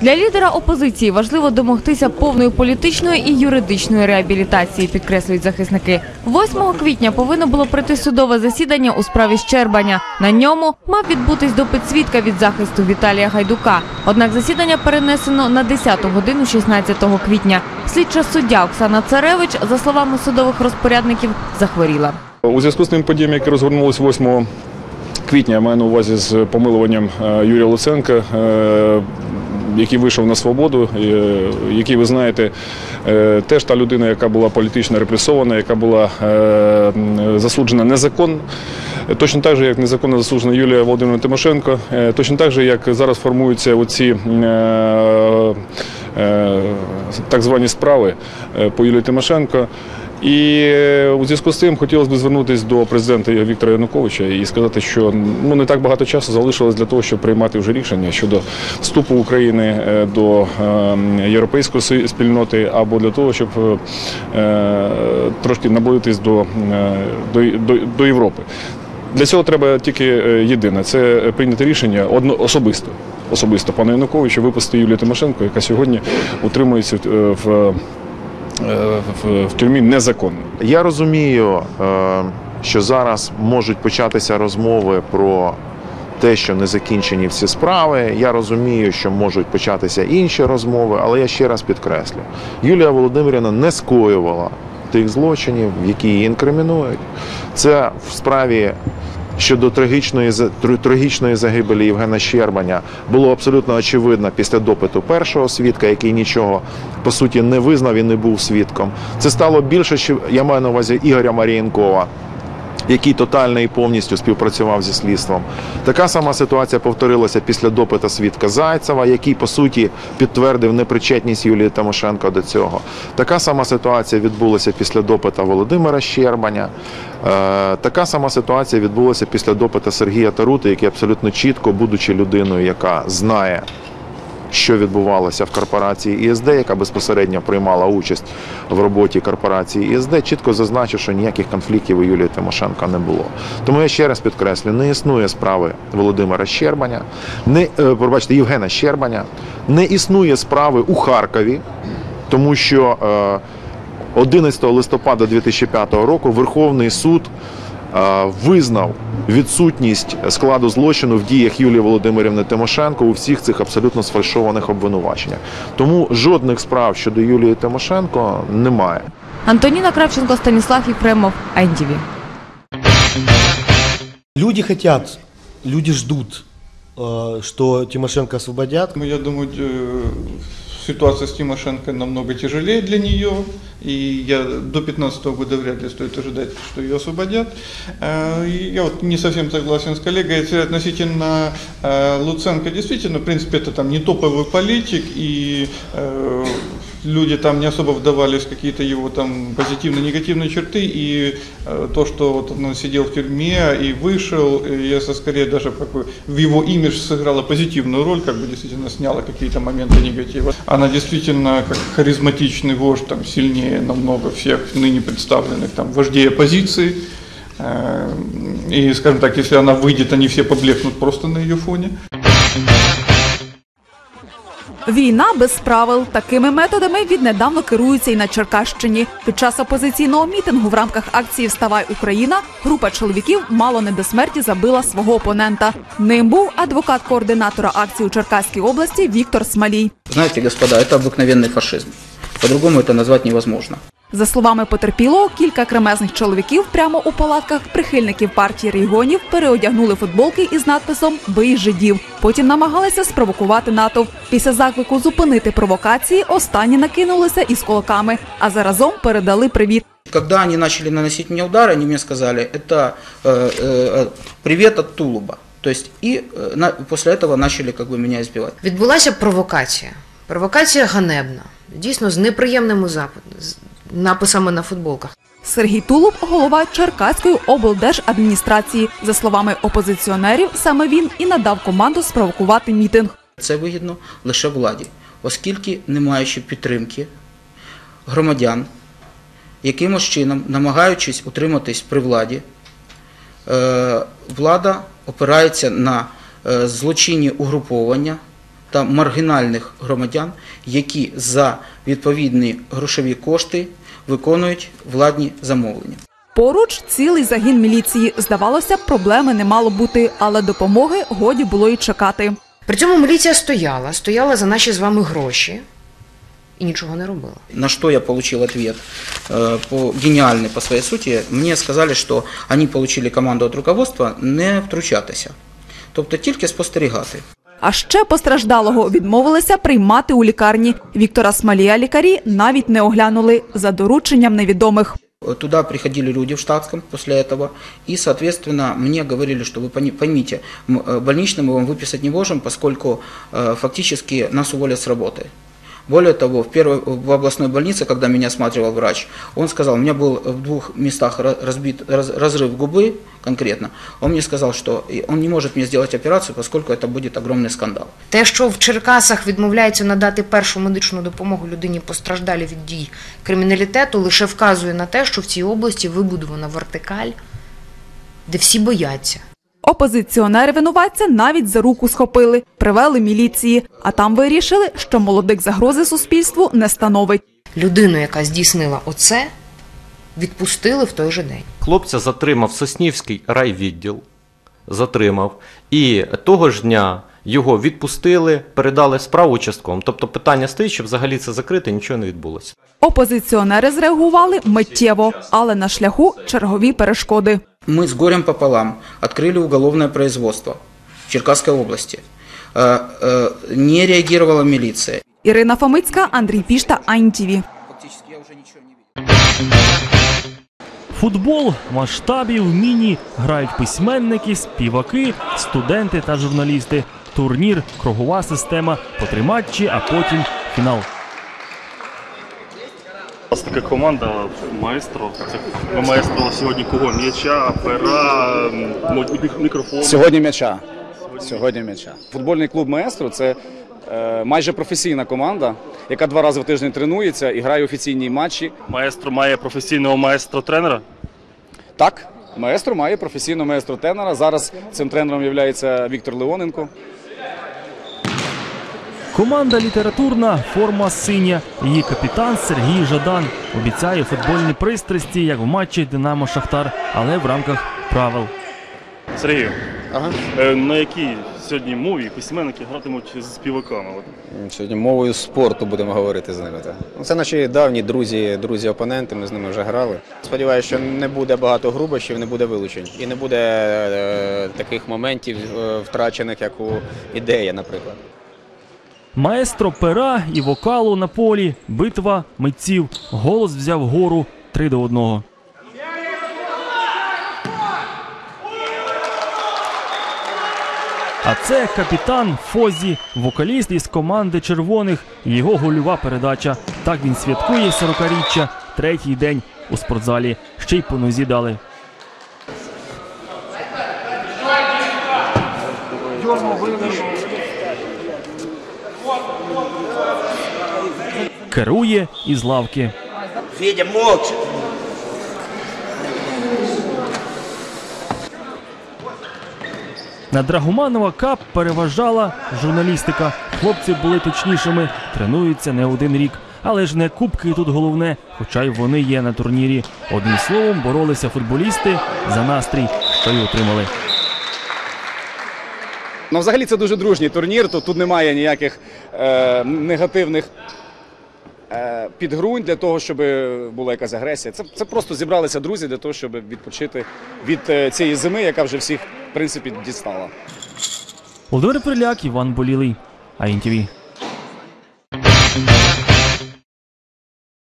Для лідера опозиції важливо домогтися повної політичної і юридичної реабілітації, підкреслюють захисники. 8 квітня повинно було пройти судове засідання у справі Щербаня. На ньому мав відбутись допит свідка від захисту Віталія Гайдука. Однак засідання перенесено на 10 годину 16 квітня. Слідча суддя Оксана Царевич, за словами судових розпорядників, захворіла. У зв'язку з тим подіями, які розгорнулися 8 квітня, я маю на увазі з помилуванням е, Юрія Луценка, е, який вийшов на свободу, е, який, ви знаєте, е, теж та людина, яка була політично репресована, яка була е, засуджена незаконно. Точно так же, як незаконно засуджена Юлія Володимирівна Тимошенко, точно так же, як зараз формуються оці так звані справи по Юлії Тимошенко. І е, у зв'язку з цим хотілося б звернутися до президента Віктора Януковича і сказати, що ну не так багато часу залишилось для того, щоб приймати вже рішення щодо вступу України е, до е, європейської спільноти або для того, щоб трошки наблизитись до, до, до, до Європи. Для цього треба тільки єдине це прийняти рішення одно особисто. Особисто пана Януковича випустити Юлію Тимошенко, яка сьогодні утримується в, в, в тюрмі незаконно. Я розумію, е, що зараз можуть початися розмови про те, що не закінчені всі справи. Я розумію, що можуть початися інші розмови, але я ще раз підкреслю: Юлія Володимирівна не скоювала тих злочинів, які її інкримінують. Це в справі. Щодо трагічної трагічної загибелі Євгена Щербаня було абсолютно очевидно після допиту першого свідка, який нічого по суті не визнав і не був свідком. Це стало більше, я маю на увазі Ігоря Марієнкова, який тотально і повністю співпрацював зі слідством. Така сама ситуація повторилася після допиту свідка Зайцева, який по суті підтвердив непричетність Юлії Тимошенко до цього. Така сама ситуація відбулася після допиту Володимира Щербаня. Е, Така сама ситуація відбулася після допиту Сергія Тарути, який абсолютно чітко, будучи людиною, яка знає що відбувалося в корпорації ІСД, яка безпосередньо приймала участь в роботі корпорації ІСД, чітко зазначив, що ніяких конфліктів у Юлії Тимошенко не було. Тому я ще раз підкреслю: не існує справи Володимира Щербаня, не е, пробачте, Євгена Щербаня, не існує справи у Харкові, тому що е, 11 листопада 2005 року Верховний суд е, визнав відсутність складу злочину в діях Юлії Володимирівни Тимошенко у всіх цих абсолютно сфальшованих обвинуваченнях. Тому жодних справ щодо Юлії Тимошенко немає. Антоніна Кравченко, Станіслав Єфремов, АНТВ. Люди хотят, люди ждут, э, что Тимошенко освободят. Ну, Я думаю, э, ситуация с Тимошенко намного тяжелее для нее, и я до 15 года вряд ли стоит ожидать, что ее освободят. Э, Я вот не совсем согласен с коллегой относительно э, Луценко. Действительно, в принципе, это там не топовый политик, и э, люди там не особо вдавались в какие-то его там позитивно-негативные черты, и э, то, что вот он сидел в тюрьме и вышел, и я со- скорее даже как бы в его имидж сыграла позитивную роль, как бы действительно сняла какие-то моменты негатива. Она действительно как харизматичный вождь, там сильнее намного всех ныне представленных там вождей оппозиции. Э, И, скажем так, если она выйдет, они все поблекнут просто на ее фоне. Війна без правил такими методами віднедавна керуються і на Черкащині. Під час опозиційного мітингу в рамках акції Вставай Україна група чоловіків мало не до смерті забила свого опонента. Ним був адвокат координатора акції у Черкаській області Віктор Смалій. Знаете, господа, это обыкновенный фашизм. По-другому это назвать невозможно. За словами потерпілого, кілька кремезних чоловіків прямо у палатках прихильників партії регіонів переодягнули футболки із надписом Бий жидів. Потім намагалися спровокувати натовп. Після заклику зупинити провокації останні накинулися із кулаками, а заразом передали привіт. Когда они начали наносить мне удары, они мне сказали, это э, э, привет от тулуба. То есть и э, на- после этого начали как бы меня избивать. Відбулася провокація. Провокація ганебна. Дійсно, з неприємними запит- з написами на футболках. Сергій Тулуб, голова Черкаської облдержадміністрації. За словами опозиціонерів, саме він і надав команду спровокувати мітинг. Це вигідно лише владі, оскільки не маючи підтримки громадян, якимось чином, намагаючись утриматись при владі, е, влада опирається на е, злочинні угруповання, та маргінальних громадян, які за відповідні грошові кошти виконують владні замовлення. Поруч цілий загін міліції. Здавалося, проблеми не мало бути, але допомоги годі було й чекати. При цьому міліція стояла, стояла за наші з вами гроші і нічого не робила. На что я получил ответ э, по гениальный по своей сути, мне сказали, что они получили команду від руководства не втручатися, тобто тільки спостерігати. А ще постраждалого відмовилися приймати у лікарні. Віктора Смалія лікарі навіть не оглянули за дорученням невідомих. Э, Туда приходили люди в штатском после этого, и, соответственно, мне говорили, что вы пони- поймите, м, э, больничный мы вам выписать не можем, поскольку э, фактически нас уволят с работы. Более того, в, первой, в областной больнице, когда меня осматривал врач, он сказал, у меня был в двух местах ра- разбит, раз- разрыв губы конкретно, он мне сказал, что и он не может мне сделать операцию, поскольку это будет огромный скандал. Те, що в Черкасах відмовляється надати першу медичну допомогу людині постраждалі від дій криміналітету, лише вказує на те, що в цій області вибудована вертикаль, де всі бояться. Опозиціонери винуватця навіть за руку схопили, привели міліції, а там вирішили, що молодик загрози суспільству не становить. Людину, яка здійснила оце, відпустили в той же день. Хлопця затримав Соснівський райвідділ, затримав, і того ж дня його відпустили, передали справу участковим. Тобто питання стоїть, що взагалі це закрите, нічого не відбулося. Опозиціонери зреагували миттєво, але на шляху чергові перешкоди Мы с горем пополам открыли уголовное производство в Черкасской области. Э, э, Не реагировала милиция. Ірина Фомицька, Андрій Пішта, АйнТІВІ. Фактически я уже ничего не видел. Футбол масштабів міні грають письменники, співаки, студенти та журналісти. Турнір, кругова система, по три матчі, а потім фінал. У нас така команда маестро. Це маестро сьогодні кого? М'яча, пера, мікрофон. Сьогодні м'яча. Сьогодні м'яча. Футбольний клуб Маестро це е, майже професійна команда, яка два рази в тиждень тренується і грає офіційні матчі. Маестро має професійного маестро-тренера. Так, маестро має професійного маестро-тренера. Зараз цим тренером є Віктор Леоненко. Команда літературна, форма синя. Її капітан Сергій Жадан обіцяє футбольні пристрасті, як в матчі Динамо Шахтар, але в рамках правил. Сергію, е, на якій сьогодні мові письменники гратимуть з співаками? Сьогодні мовою спорту будемо говорити з ними. Так. Ну, Це наші давні друзі, друзі-опоненти, ми з ними вже грали. Сподіваюся, що не буде багато грубощів, не буде вилучень. І не буде е, таких моментів е, втрачених, як у ідея, наприклад. Маестро пера і вокалу на полі, битва митців. Голос взяв гору 3 до 1. А це капітан Фозі, вокаліст із команди червоних. Його гольова передача. Так він святкує 40-річчя, третій день у спортзалі. Ще й по нозі дали. Керує із лавки. Федя, молча. На Драгоманова Кап переважала журналістика. Хлопці були точнішими, тренуються не один рік. Але ж не кубки тут головне, хоча й вони є на турнірі. Одним словом, боролися футболісти за настрій, що й отримали. Ну, взагалі це дуже дружній турнір. То тут немає ніяких е, негативних е, підґрунь для того, щоб була якась агресія. Це, це просто зібралися друзі для того, щоб відпочити від е, цієї зими, яка вже всіх в принципі дістала. Володимир Приляк, Іван Болілий, АІНТВ.